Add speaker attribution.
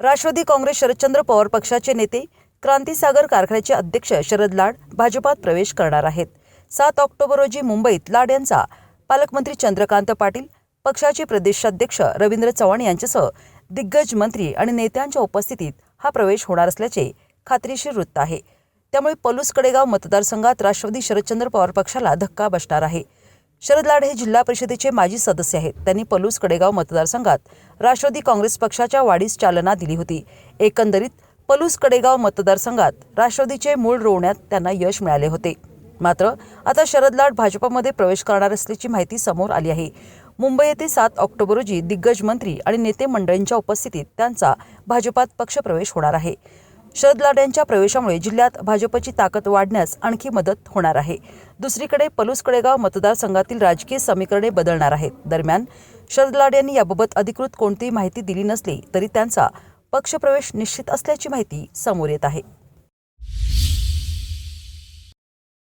Speaker 1: राष्ट्रवादी काँग्रेस शरदचंद्र पवार पक्षाचे नेते क्रांतीसागर कारखान्याचे अध्यक्ष शरद लाड भाजपात प्रवेश करणार आहेत. सात ऑक्टोबर रोजी मुंबईत लाड यांचा पालकमंत्री चंद्रकांत पाटील पक्षाचे प्रदेशाध्यक्ष रवींद्र चव्हाण यांच्यासह दिग्गज मंत्री आणि नेत्यांच्या उपस्थितीत हा प्रवेश होणार असल्याचे खात्रीशीर वृत्त आहे. त्यामुळे पलूस कडेगाव मतदारसंघात राष्ट्रवादी शरदचंद्र पवार पक्षाला धक्का बसणार आहे. शरद लाड हे जिल्हा परिषदेचे माजी सदस्य आहेत. त्यांनी पलूस कडेगाव मतदारसंघात राष्ट्रवादी काँग्रेस पक्षाच्या वाढीस चालना दिली होती. एकंदरीत पलूस कडेगाव मतदारसंघात राष्ट्रवादीचे मूळ रोवण्यात त्यांना यश मिळाले होते. मात्र आता शरद लाड भाजपमध्ये प्रवेश करणार असल्याची माहिती समोर आली आहे. मुंबई येथे सात ऑक्टोबर रोजी दिग्गज मंत्री आणि नेते मंडळींच्या उपस्थितीत त्यांचा भाजपात पक्षप्रवेश होणार आहे. शरद लाड यांच्या प्रवेशामुळे जिल्ह्यात भाजपची ताकद वाढण्यास आणखी मदत होणार आहे. दुसरीकडे पलूस कडेगाव मतदारसंघातील राजकीय समीकरणे बदलणार आहेत. दरम्यान शरद लाड यांनी याबाबत अधिकृत कोणतीही माहिती दिली नसली तरी त्यांचा पक्षप्रवेश निश्चित असल्याची माहिती समोर येत आहे.